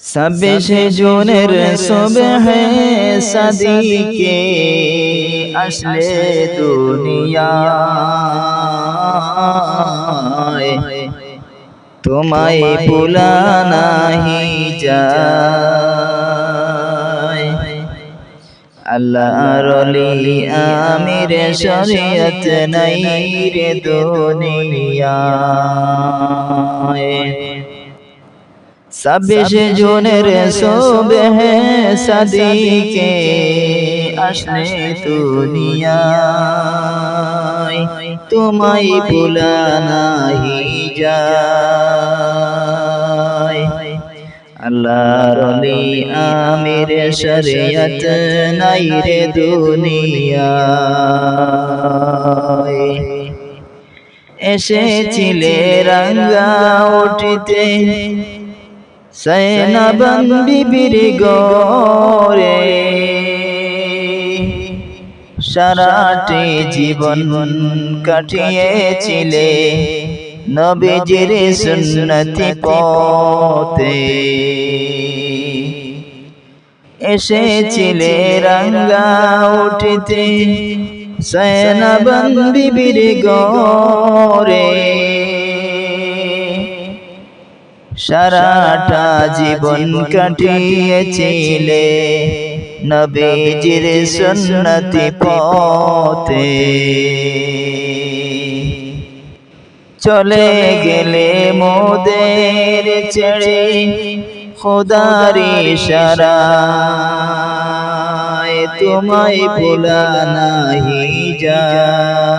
ছাব্বিশে জুনের সুবহে সাদিকে আসলে দুনিয়ায় তোমায় ভুলা নাহি যায় আল্লাহ রলি আমির শরীয়ত নাই রে দুনিয়ায় ছাব্বিশে জুনের সুবহে সাদিকে আসলে দুনিয়ায়। তোমায় ভুলা নাহি যায়। আল্লাহর আমির শরিয়ত নাই রে দুনিয়ায়। এসেছিলে রাঙ্গা উঠিতে। সৈনাবন বিবির গরে সারাটি জীবন কাটিয়েছিলে নবীজির সুন্নতি পথে। এসেছিলে রাঙ্গা উঠিতে, সৈনাবন বিবির গরে সারাটা জীবন কাটিয়েছিলে। নবীজির সুন্নতি পথে। চলে গেলে মোদের ছেড়ে খোদারি সারা তোমায় ভোলা নাহি যায়।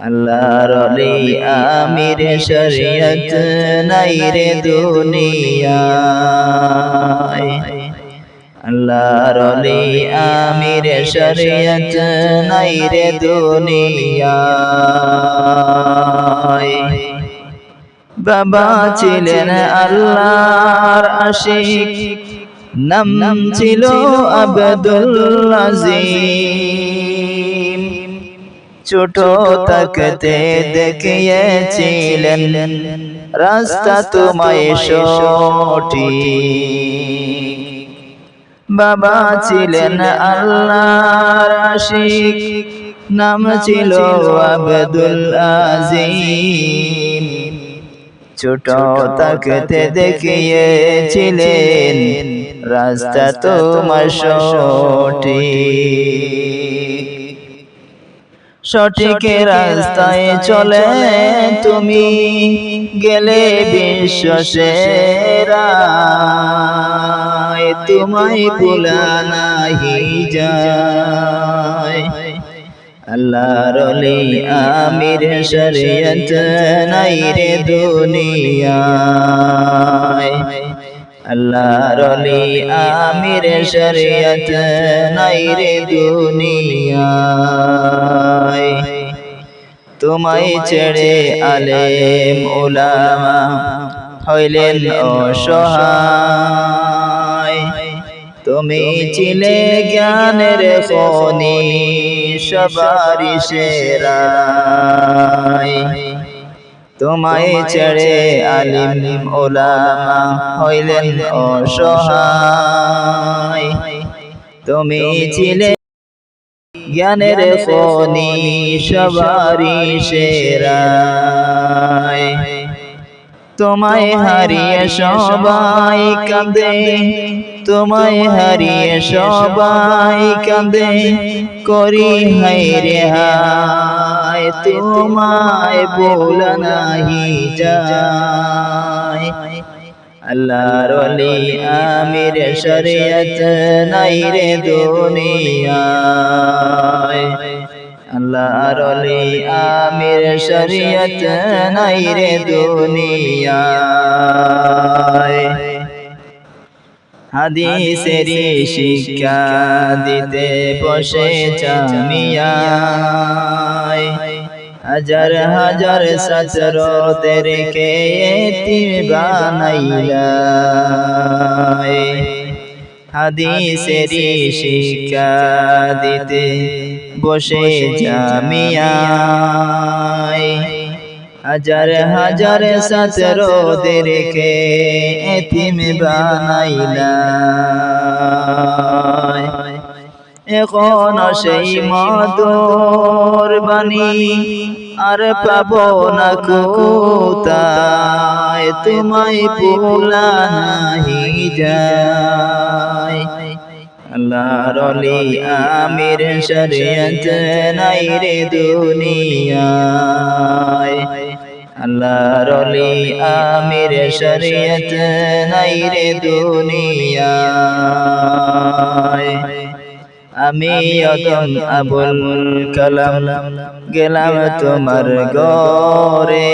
আল্লাহর অলি আমির শরিয়ত নাই রে আল্লাহর অলি আমির শরিয়ত নাই রে বাবা ছিলেন আল্লাহর আশিক, নাম ছিল আব্দুল আজিম ছোট থাকতে দেখিয়েছিলেন। রাস্তা তোমায় সঠিক। বাবা ছিলেন আল্লাহর আশিক, নাম ছিল আব্দুল আজিম। ছোট থাকতে দেখিয়েছিলেন, রাস্তা তোমার সঠিক। সঠিক রাস্তায় চলে তুমি গেলে বিশ্ব সেরা তোমায় ভুলা নাহি যায়। আল্লাহর আমির শরিয়ত নাই রে দুনিয়ায়। আল্লাহর অলি আমির শরিয়ত নাই রে দুনিয়ায়। তোমায় ছেড়ে আলেম ওলামা হইলেন অসহায়। তুমি ছিলে জ্ঞানের খনি সবারি সেরাই তোমায় ছেড়ে আলিম ওলামা হইলেন অসহায়। তুমি ছিলে জ্ঞানের খনি সবারি সেরাই তোমায় হারিয়ে সবাই কাঁদে। তোমায় হারিয়ে সবাই কাঁদে। করি হাই রে হায়। তোমায় বল নাহি যায়। আল্লাহর অলি আমির শরিয়ত নাই রে দুনিয়ায়। আল্লাহর অলি আমির শরিয়ত নাই রে দুনিয়ায়। হাদিসেরি শিক্ষা দিতে বসে চামিয়ায় হাজার হাজার ছাত্রদেরকে এতিম বানাইলাই হাদিসেরি শিক্ষা দিতে বসে জামিয়ায়। হাজার হাজার ছাত্রদেরকে এতিম বানাইলা এখন সেই মধুর বাণী আর পাব না কোথায়? তোমায় ভোলা নাহি যায়। অলি আমির শরিয়ত নাই রে দুনিয়ায়। অলি আমির শরিয়ত নাই রে দুনিয়ায়। আমি অদম আবুল কালাম গেলাম তোমার গরে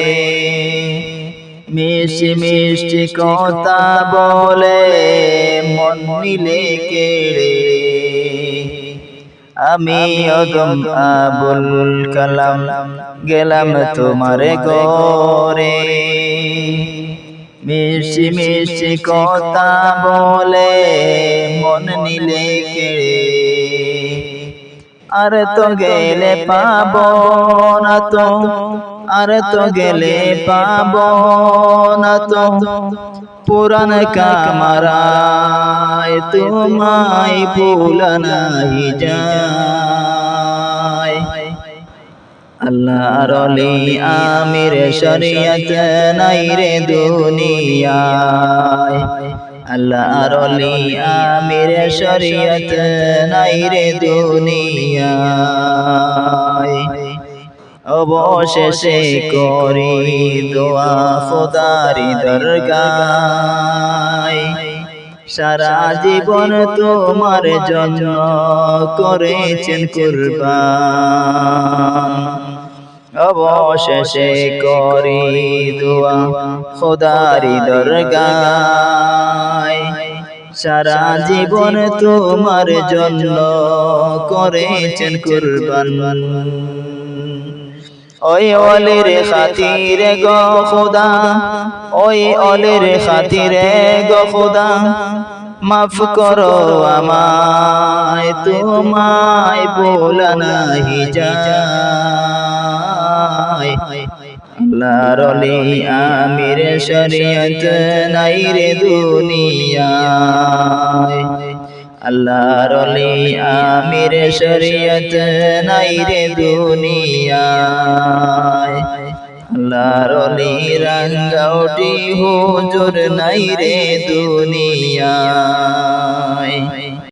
মিষ্টি মিষ্টি কথা বলে মন মিলে কেড়ে। আমি অদম আবুল কালাম। গেলাম তোমার গরে মিষ্টি মিষ্টি কথা বলে আর তো গেলে পাব না তো। আর তো গেলে পাব না তো। পুরান কামারায় তোমায় ভুল নাই যায়। আল্লাহর অলি আমির শরিয়ত নাই রে দুনিয়ায়। আল্লাহর অলি আমির শরিয়ত নাই রে দুনিয়ায়। অবশেষে করি দোয়া খোদারি দরগায়। সারা জীবন তোমার জন্য করেছেন কুরবান। অবশেষে করি দোয়া খোদারি দরগায়। সারা জীবন তোমার জন্য করেছেন কুরবান। ওই অলের খাতিরে গো খোদা, ওই অলের খাতিরে গো খোদা, মাফ করো আমায়, তোমায় বলা নাহি যায়। আল্লাহর অলি আমির শরিয়ত নাই রে দুনিয়ায়। আল্লাহর অলি আমির শরিয়ত নাই রে দুনিয়ায়। আল্লাহর অলি রঙ্গৌটি হুজুর নাই রে দুনিয়ায়।